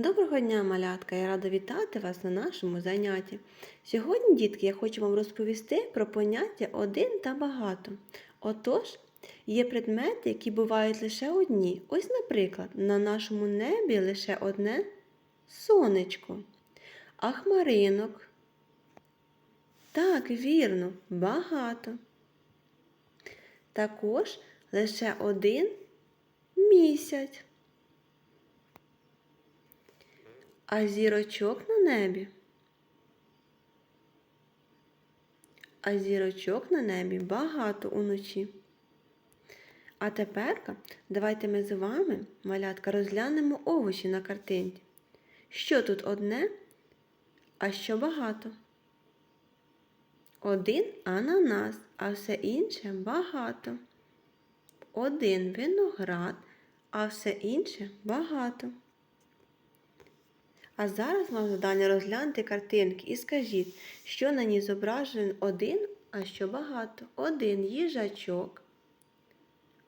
Доброго дня, малятка! Я рада вітати вас на нашому занятті. Сьогодні, дітки, я хочу вам розповісти про поняття один та багато. Отож, є предмети, які бувають лише одні. Ось, наприклад, на нашому небі лише одне сонечко, а хмаринок. Так, вірно, багато. Також лише один місяць. А зірочок на небі. А зірочок на небі багато уночі. А тепер давайте ми з вами, малятка, розглянемо овочі на картинці. Що тут одне, а що багато? Один ананас, а все інше багато. Один виноград, а все інше багато. А зараз вам завдання розглянути картинки і скажіть, що на ній зображений один, а що багато. Один їжачок,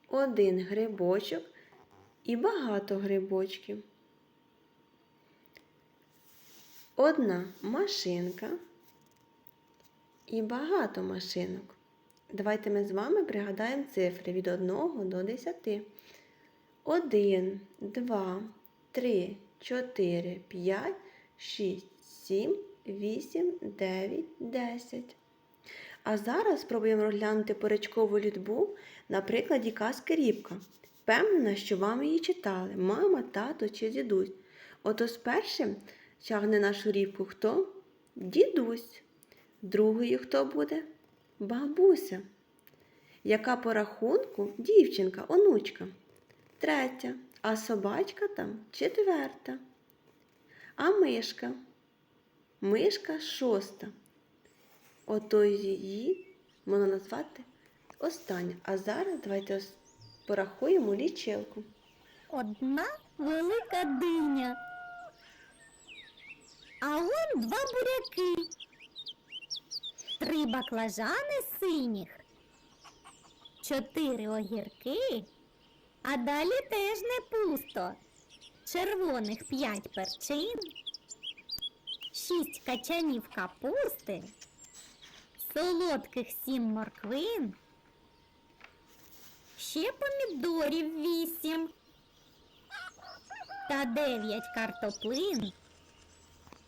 один грибочок і багато грибочків. Одна машинка і багато машинок. Давайте ми з вами пригадаємо цифри від 1 до 10. 1, 2, 3, 4, 5, 6, 7, 8, 9, 10. А зараз спробуємо розглянути поречкову літбу на прикладі казки Рібка. Впевнена, що вам її читали мама, тато чи дідусь. Ото з першим тягне нашу рібку хто? Дідусь. Другою хто буде? Бабуся. Яка по рахунку дівчинка, онучка. Третя, а собачка там четверта. А мишка. Мишка шоста. Ото її можна назвати остання. А зараз давайте порахуємо лічилку. Одна велика диня. А он два буряки. Три баклажани синіх. Чотири огірки. А далі теж не пусто. Червоних п'ять перчин. Шість качанів капусти. Солодких сім морквин. Ще помідорів вісім та дев'ять картоплин,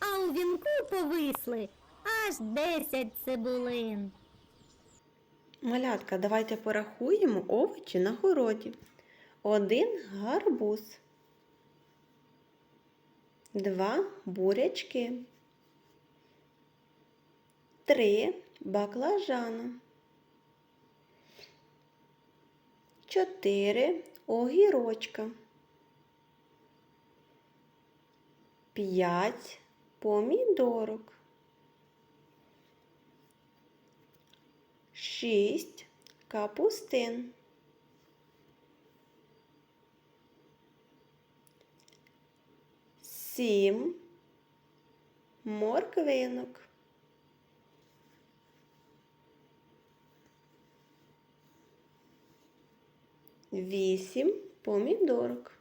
а у вінку повисли аж десять цибулин. Малятка, давайте порахуємо овочі на городі. Один гарбуз. Два бурячки. Три баклажана. Чотири огірочка. П'ять помідорок. Шість капустин. Сім морквинок. Вісім помідорок.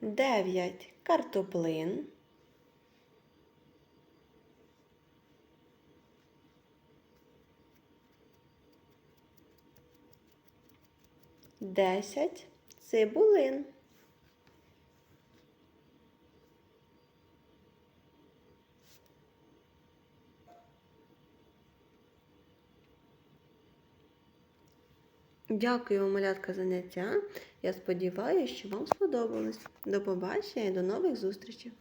Дев'ять картоплин. Десять цибулин. Дякую вам, малятка, заняття. Я сподіваюся, що вам сподобалось. До побачення і до нових зустрічей!